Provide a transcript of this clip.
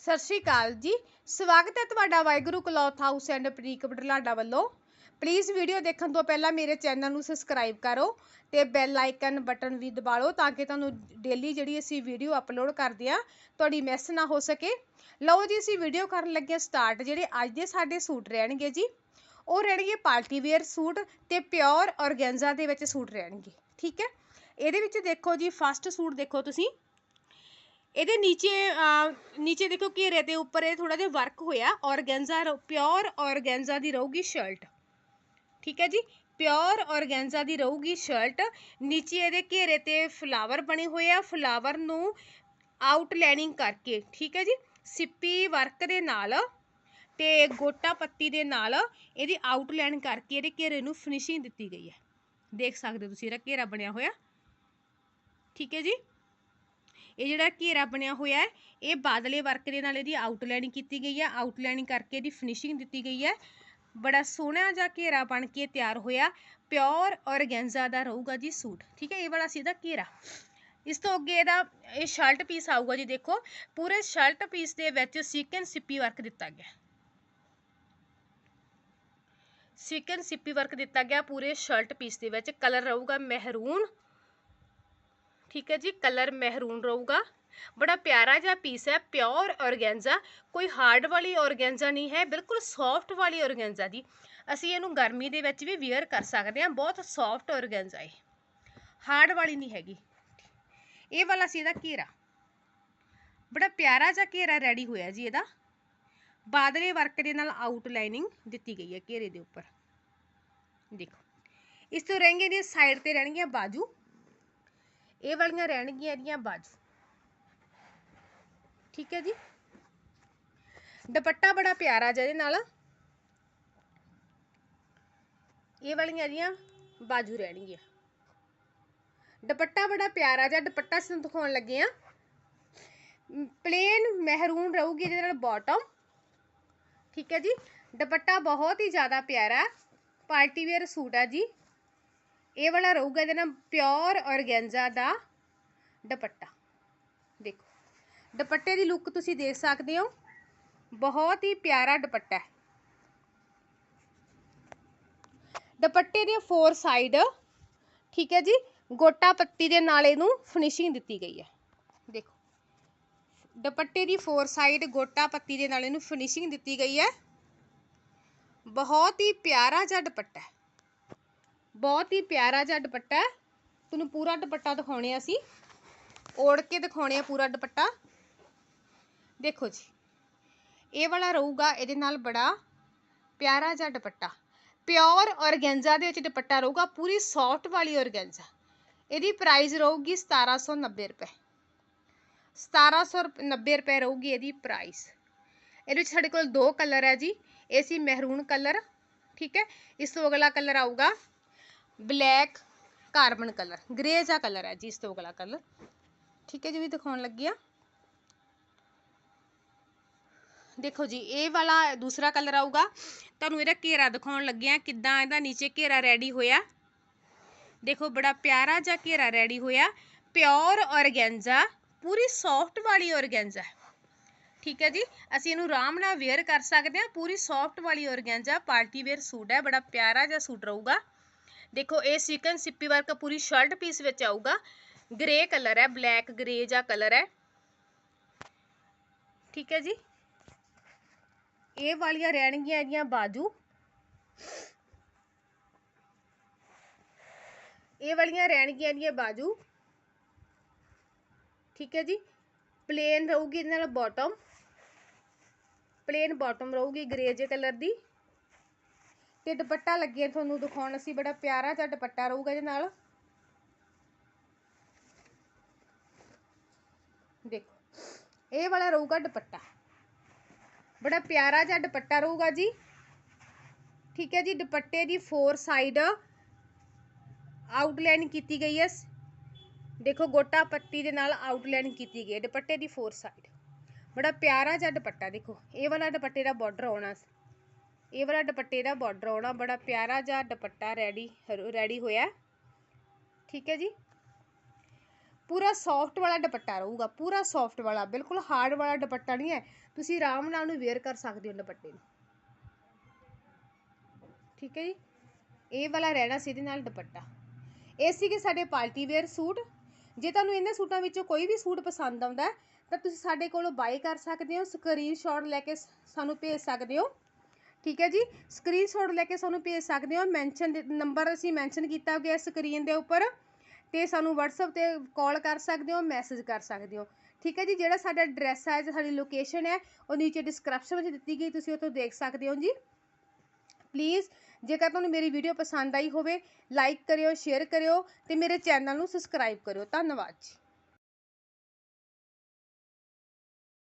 ਸਤਿ ਸ਼੍ਰੀ ਅਕਾਲ ਜੀ। ਸਵਾਗਤ ਹੈ ਤੁਹਾਡਾ ਵਾਹਿਗੁਰੂ ਕਲੌਥ ਹਾਊਸ ਐਂਡ ਪ੍ਰੀਕ ਬਟਲਾਡਾ ਵੱਲੋਂ। ਪਲੀਜ਼ ਵੀਡੀਓ ਦੇਖਣ ਤੋਂ ਪਹਿਲਾਂ ਮੇਰੇ ਚੈਨਲ ਨੂੰ ਸਬਸਕ੍ਰਾਈਬ ਕਰੋ ਤੇ ਬੈਲ ਆਈਕਨ ਬਟਨ ਵੀ ਦਬਾ ਲਓ ਤਾਂ ਕਿ ਤੁਹਾਨੂੰ ਡੇਲੀ ਜਿਹੜੀ ਅਸੀਂ ਵੀਡੀਓ ਅਪਲੋਡ ਕਰਦੇ ਆ ਤੁਹਾਡੀ ਮਿਸ ਨਾ ਹੋ ਸਕੇ। ਲਓ ਜੀ, ਅਸੀਂ ਵੀਡੀਓ ਕਰਨ ਲੱਗੇ ਸਟਾਰਟ ਜਿਹੜੇ ਅੱਜ ਦੇ ਸਾਡੇ ਸੂਟ ਰਹਿਣਗੇ ਜੀ। ਉਹ ਰਹਿਣਗੇ ਪਾਰਟੀ ਵੇਅਰ ਸੂਟ ਤੇ ਪਿਓਰ ਔਰਗੈਂਜ਼ਾ ਦੇ ਵਿੱਚ ਸੂਟ ਰਹਿਣਗੇ, ਠੀਕ ਹੈ? ਇਹਦੇ ਵਿੱਚ ਦੇਖੋ ਜੀ ਫਸਟ ਸੂਟ ਦੇਖੋ ਤੁਸੀਂ। ਇਹਦੇ ਨੀਚੇ ਨੀਚੇ ਦੇਖੋ ਘੇਰੇ ਦੇ ਉੱਪਰ ਇਹ ਥੋੜਾ ਜਿਹਾ ਵਰਕ ਹੋਇਆ। ਔਰਗੈਂਜ਼ਾ ਪਿਓਰ ਔਰਗੈਂਜ਼ਾ ਦੀ ਰਹੂਗੀ ਸ਼ਰਟ ਠੀਕ ਹੈ ਜੀ? ਪਿਓਰ ਔਰਗੈਂਜ਼ਾ ਦੀ ਰਹੂਗੀ ਸ਼ਰਟ ਨੀਚੇ ਇਹਦੇ ਘੇਰੇ ਤੇ ਫਲਾਵਰ ਬਣੇ ਹੋਏ ਆ। ਫਲਾਵਰ ਨੂੰ ਆਊਟਲਾਈਨਿੰਗ ਕਰਕੇ, ਠੀਕ ਹੈ ਜੀ? ਸਿੱਪੀ ਵਰਕ ਦੇ ਨਾਲ ਤੇ ਗੋਟਾ ਪੱਤੀ ਦੇ ਨਾਲ ਇਹਦੀ ਆਊਟਲਾਈਨ ਕਰਕੇ ਇਹਦੇ ਘੇਰੇ ਨੂੰ ਫਿਨਿਸ਼ਿੰਗ ਦਿੱਤੀ ਗਈ ਹੈ। ਦੇਖ ਸਕਦੇ ਹੋ ਤੁਸੀਂ, ਇਹਦਾ ਘੇਰਾ ਬਣਿਆ ਹੋਇਆ। ਠੀਕ ਹੈ ਜੀ? ਇਹ ਜਿਹੜਾ ਘੇਰਾ ਬਣਿਆ ਹੋਇਆ ਹੈ, ਇਹ ਬਾਦਲੇ ਵਰਕ ਦੇ ਨਾਲ ਇਹਦੀ ਆਊਟਲਾਈਨਿੰਗ ਕੀਤੀ ਗਈ ਹੈ ਆਊਟਲਾਈਨਿੰਗ ਕਰਕੇ ਇਹਦੀ ਫਿਨਿਸ਼ਿੰਗ ਦਿੱਤੀ ਗਈ ਹੈ। ਬੜਾ ਸੋਹਣਾ ਜਿਹਾ ਘੇਰਾ ਬਣ ਕੇ ਤਿਆਰ ਹੋਇਆ ਪਿਓਰ ਔਰਗੈਂਜ਼ਾ ਦਾ ਰਹੂਗਾ ਜੀ ਸੂਟ, ਠੀਕ ਹੈ, ਇਹ ਵਾਲਾ ਸੀ ਇਹਦਾ ਘੇਰਾ। ਇਸ ਤੋਂ ਅੱਗੇ ਇਹਦਾ, ਇਹ ਸ਼ਰਟ ਪੀਸ ਆਊਗਾ ਜੀ ਦੇਖੋ, ਪੂਰੇ ਸ਼ਰਟ ਪੀਸ ਦੇ ਵਿੱਚ ਸੀਕਨ ਸਿੱਪੀ ਵਰਕ ਦਿੱਤਾ ਗਿਆ। ਸੀਕਨ ਸਿੱਪੀ ਵਰਕ ਦਿੱਤਾ ਗਿਆ, ਪੂਰੇ ਸ਼ਰਟ ਪੀਸ ਦੇ ਵਿੱਚ ਕਲਰ ਰਹੂਗਾ ਮਹਿਰੂਨ ਠੀਕ ਹੈ ਜੀ ਕਲਰ ਮਹਿਰੂਨ ਰਹੂਗਾ। ਬੜਾ ਪਿਆਰਾ ਜਿਹਾ ਪੀਸ ਹੈ ਪਿਓਰ ਔਰਗੈਂਜ਼ਾ ਕੋਈ ਹਾਰਡ ਵਾਲੀ ਔਰਗੈਂਜ਼ਾ ਨਹੀਂ ਹੈ, ਬਿਲਕੁਲ ਸੌਫਟ ਵਾਲੀ ਔਰਗੈਂਜ਼ਾ ਜੀ। ਅਸੀਂ ਇਹਨੂੰ ਗਰਮੀ ਦੇ ਵਿੱਚ ਵੀ ਵੇਅਰ ਕਰ ਸਕਦੇ ਹਾਂ, ਬਹੁਤ ਸੌਫਟ ਔਰਗੈਂਜ਼ਾ ਹੈ ਹਾਰਡ ਵਾਲੀ ਨਹੀਂ ਹੈਗੀ। ਇਹ ਵਾਲਾ ਸੀ ਇਹਦਾ ਘੇਰਾ। ਬੜਾ ਪਿਆਰਾ ਜਿਹਾ ਘੇਰਾ ਰੈਡੀ ਹੋਇਆ ਜੀ ਇਹਦਾ। ਬਾਦਲੇ ਵਰਕ ਦੇ ਨਾਲ ਆਊਟਲਾਈਨਿੰਗ ਦਿੱਤੀ ਗਈ ਹੈ ਘੇਰੇ ਦੇ ਉੱਪਰ। ਦੇਖੋ। ਇਸ ਤੋਂ ਰਹਿਣਗੇ ਦੀ ਸਾਈਡ ਤੇ ਰਹਿਣਗੀਆਂ ਬਾਜੂ। ਇਹ ਵਾਲੀਆਂ ਰਹਿਣਗੀਆਂ ਇਹਦੀਆਂ ਬਾਜੂ ਠੀਕ ਹੈ ਜੀ? ਦੁਪੱਟਾ ਬੜਾ ਪਿਆਰਾ ਜਿਹਾ ਇਹਦੇ ਨਾਲ। ਇਹ ਵਾਲੀਆਂ ਇਹਦੀਆਂ ਬਾਜੂ ਰਹਿਣਗੀਆਂ। ਦੁਪੱਟਾ ਬੜਾ ਪਿਆਰਾ ਜਿਹਾ, ਦੁਪੱਟਾ ਸਾਨੂੰ ਦਿਖਾਉਣ ਲੱਗੇ ਆ ਪਲੇਨ ਮਹਿਰੂਨ ਰਹੂਗੀ ਇਹਦੇ ਨਾਲ ਬਾਟਮ ਠੀਕ ਹੈ ਜੀ? ਦੁਪੱਟਾ ਬਹੁਤ ਹੀ ਜ਼ਿਆਦਾ ਪਿਆਰਾ। ਪਾਰਟੀ ਵੇਅਰ ਸੂਟ ਆ ਜੀ। ਇਹ ਵਾਲਾ ਰਹੂਗਾ ਇਹਦੇ ਨਾਲ ਪਿਓਰ ਔਰਗੈਂਜ਼ਾ ਦਾ ਦੁਪੱਟਾ ਦੇਖੋ ਦੁਪੱਟੇ ਦੀ ਲੁੱਕ ਤੁਸੀਂ ਦੇਖ ਸਕਦੇ ਹੋ ਬਹੁਤ ਹੀ ਪਿਆਰਾ ਦੁਪੱਟਾ ਹੈ ਦੁਪੱਟੇ ਦੇ ਫੋਰ ਸਾਈਡ ਠੀਕ ਹੈ ਜੀ ਗੋਟਾ ਪੱਤੀ ਦੇ ਨਾਲ ਇਹਨੂੰ ਫਿਨਿਸ਼ਿੰਗ ਦਿੱਤੀ ਗਈ ਹੈ ਦੇਖੋ ਦੁਪੱਟੇ ਦੀ ਫੋਰ ਸਾਈਡ ਗੋਟਾ ਪੱਤੀ ਦੇ ਨਾਲ ਇਹਨੂੰ ਫਿਨਿਸ਼ਿੰਗ ਦਿੱਤੀ ਗਈ ਹੈ ਬਹੁਤ ਹੀ ਪਿਆਰਾ ਜਿਹਾ ਦੁਪੱਟਾ ਹੈ ਬਹੁਤ ਹੀ ਪਿਆਰਾ ਜਿਹਾ ਦੁਪੱਟਾ ਤੁਹਾਨੂੰ ਪੂਰਾ ਦੁਪੱਟਾ ਦਿਖਾਉਣੇ ਆ ਅਸੀਂ। ਓੜ ਕੇ ਦਿਖਾਉਣੇ ਆ ਪੂਰਾ ਦੁਪੱਟਾ। ਦੇਖੋ ਜੀ, ਇਹ ਵਾਲਾ ਰਹੂਗਾ, ਇਹਦੇ ਨਾਲ ਬੜਾ ਪਿਆਰਾ ਜਿਹਾ ਦੁਪੱਟਾ। ਪਿਓਰ ਔਰਗੈਂਜ਼ਾ ਦੇ ਵਿੱਚ ਦੁਪੱਟਾ ਰਹੂਗਾ, ਪੂਰੀ ਸੌਫਟ ਵਾਲੀ ਔਰਗੈਂਜ਼ਾ। ਇਹਦੀ ਪ੍ਰਾਈਸ ਰਹੂਗੀ 1790 ਰੁਪਏ। 1790 ਰੁਪਏ ਰਹੂਗੀ ਇਹਦੀ ਪ੍ਰਾਈਸ ਇਹਦੇ ਵਿੱਚ ਸਾਡੇ ਕੋਲ ਦੋ ਕਲਰ ਹੈ ਜੀ। ਇਹ ਸੀ ਮਹਿਰੂਨ ਕਲਰ ਠੀਕ ਹੈ? ਇਸ ਤੋਂ ਅਗਲਾ ਕਲਰ ਆਊਗਾ ਬਲੈਕ ਕਾਰਬਨ ਕਲਰ, ਗ੍ਰੇ ਜਿਹਾ ਕਲਰ ਹੈ ਜੀ ਇਸ ਤੋਂ ਅਗਲਾ ਕਲਰ। ਠੀਕ ਹੈ ਜੀ, ਵੀ ਦਿਖਾਉਣ ਲੱਗੀ ਆ ਦੇਖੋ ਜੀ, ਇਹ ਵਾਲਾ ਦੂਸਰਾ ਕਲਰ ਆਊਗਾ। ਤੁਹਾਨੂੰ ਇਹਦਾ ਘੇਰਾ ਦਿਖਾਉਣ ਲੱਗੇ ਆ ਕਿੱਦਾਂ ਇਹਦਾ ਨੀਚੇ ਘੇਰਾ ਰੈਡੀ ਹੋਇਆ। ਦੇਖੋ, ਬੜਾ ਪਿਆਰਾ ਜਿਹਾ ਘੇਰਾ ਰੈਡੀ ਹੋਇਆ। ਪਿਓਰ ਔਰਗੈਂਜ਼ਾ ਪੂਰੀ ਸੌਫਟ ਵਾਲੀ ਔਰਗੈਂਜ਼ਾ ਠੀਕ ਹੈ ਜੀ, ਅਸੀਂ ਇਹਨੂੰ ਆਰਾਮ ਨਾਲ ਵੇਅਰ ਕਰ ਸਕਦੇ ਹਾਂ। ਪੂਰੀ ਸੌਫਟ ਵਾਲੀ ਔਰਗੈਂਜ਼ਾ ਪਾਰਟੀ ਵੇਅਰ ਸੂਟ ਹੈ, ਬੜਾ ਪਿਆਰਾ ਜਿਹਾ ਸੂਟ ਰਹੂਗਾ। ਦੇਖੋ ਇਹ ਸੀਕਨ ਸਿੱਪੀ ਵਰਕ ਪੂਰੀ ਸ਼ਰਟ ਪੀਸ ਵਿੱਚ ਆਊਗਾ ਗ੍ਰੇ ਕਲਰ ਹੈ ਬਲੈਕ ਗ੍ਰੇ ਜਿਹਾ ਕਲਰ ਹੈ ਠੀਕ ਹੈ ਜੀ ਇਹ ਵਾਲੀਆਂ ਰਹਿਣਗੀਆਂ ਇਹਦੀਆਂ ਬਾਜੂ ਇਹ ਵਾਲੀਆਂ ਰਹਿਣਗੀਆਂ ਇਹਦੀਆਂ ਬਾਜੂ ਠੀਕ ਹੈ ਜੀ ਪਲੇਨ ਰਹੂਗੀ ਇਹਦੇ ਨਾਲ ਬਾਟਮ ਪਲੇਨ ਬਾਟਮ ਰਹੂਗੀ ਗ੍ਰੇ ਜੇ ਕਲਰ ਦੀ ਤੇ ਦੁਪੱਟਾ ਲੱਗੇ ਤੁਹਾਨੂੰ ਦਿਖਾਉਣ, ਅਸੀਂ ਬੜਾ ਪਿਆਰਾ ਜਿਹਾ ਦੁਪੱਟਾ ਰਹੂਗਾ ਇਹਦੇ ਨਾਲ। ਦੇਖੋ, ਇਹ ਵਾਲਾ ਰਹੂਗਾ ਦੁਪੱਟਾ। ਬੜਾ ਪਿਆਰਾ ਜਿਹਾ ਦੁਪੱਟਾ ਰਹੂਗਾ ਜੀ। ਠੀਕ ਹੈ ਜੀ, ਦੁਪੱਟੇ ਦੀ ਫੋਰ ਸਾਈਡ ਆਊਟਲਾਈਨ ਕੀਤੀ ਗਈ ਹੈ। ਦੇਖੋ, ਗੋਟਾ ਪੱਤੀ ਦੇ ਨਾਲ ਆਊਟਲਾਈਨ ਕੀਤੀ ਗਈ ਹੈ, ਦੁਪੱਟੇ ਦੀ ਫੋਰ ਸਾਈਡ ਬੜਾ ਪਿਆਰਾ ਜਿਹਾ ਦੁਪੱਟਾ, ਦੇਖੋ, ਇਹ ਵਾਲਾ ਦੁਪੱਟੇ ਦਾ ਬਾਰਡਰ ਆਉਣਾ ਇਹ ਵਾਲਾ ਦੁਪੱਟੇ ਦਾ ਬਾਰਡਰ ਆਉਣਾ, ਬੜਾ ਪਿਆਰਾ ਜਿਹਾ ਦੁਪੱਟਾ ਰੈਡੀ ਰੈਡੀ ਹੋਇਆ। ਠੀਕ ਹੈ ਜੀ? ਪੂਰਾ ਸੌਫਟ ਵਾਲਾ ਦੁਪੱਟਾ ਰਹੂਗਾ, ਪੂਰਾ ਸੌਫਟ ਵਾਲਾ, ਬਿਲਕੁਲ ਹਾਰਡ ਵਾਲਾ ਦੁਪੱਟਾ ਨਹੀਂ ਹੈ। ਤੁਸੀਂ ਆਰਾਮ ਨਾਲ ਉਹਨੂੰ ਵੇਅਰ ਕਰ ਸਕਦੇ ਹੋ ਦੁਪੱਟੇ ਨੂੰ। ਠੀਕ ਹੈ ਜੀ? ਇਹ ਵਾਲਾ ਰਹਿਣਾ ਸੀ ਇਹਦੇ ਨਾਲ ਦੁਪੱਟਾ। ਇਹ ਸੀਗੇ ਸਾਡੇ ਪਾਰਟੀ ਵੇਅਰ ਸੂਟ। ਜੇ ਤੁਹਾਨੂੰ ਇਹਨਾਂ ਸੂਟਾਂ ਵਿੱਚੋਂ ਕੋਈ ਵੀ ਸੂਟ ਪਸੰਦ ਆਉਂਦਾ, ਤਾਂ ਤੁਸੀਂ ਸਾਡੇ ਕੋਲੋਂ ਬਾਈ ਕਰ ਸਕਦੇ ਹੋ ਸਕਰੀਨਸ਼ਾਟ ਲੈ ਕੇ ਸਾਨੂੰ ਭੇਜ ਸਕਦੇ ਹੋ। ਠੀਕ ਹੈ ਜੀ? ਸਕਰੀਨਸ਼ਾਟ ਲੈ ਕੇ ਸਾਨੂੰ ਭੇਜ ਸਕਦੇ ਹੋ। ਮੈਂਸ਼ਨ ਨੰਬਰ ਅਸੀਂ ਮੈਂਸ਼ਨ ਕੀਤਾ ਗਿਆ ਸਕਰੀਨ ਦੇ ਉੱਪਰ। ਤੇ ਸਾਨੂੰ WhatsApp ਤੇ ਕਾਲ ਕਰ ਸਕਦੇ ਹੋ ਮੈਸੇਜ ਕਰ ਸਕਦੇ ਹੋ। ਠੀਕ ਹੈ ਜੀ? ਜਿਹੜਾ ਸਾਡਾ ਐਡਰੈਸ ਹੈ ਸਾਡੀ ਲੋਕੇਸ਼ਨ ਹੈ, ਉਹ ਨੀਚੇ ਡਿਸਕ੍ਰਿਪਸ਼ਨ ਵਿੱਚ ਦਿੱਤੀ ਗਈ। ਤੁਸੀਂ ਉੱਥੋਂ ਦੇਖ ਸਕਦੇ ਹੋ ਜੀ। ਪਲੀਜ਼ ਜੇਕਰ ਤੁਹਾਨੂੰ ਮੇਰੀ ਵੀਡੀਓ ਪਸੰਦ ਆਈ ਹੋਵੇ ਲਾਈਕ ਕਰਿਓ ਸ਼ੇਅਰ ਕਰਿਓ ਤੇ ਮੇਰੇ ਚੈਨਲ ਨੂੰ ਸਬਸਕ੍ਰਾਈਬ ਕਰਿਓ। ਧੰਨਵਾਦ ਜੀ।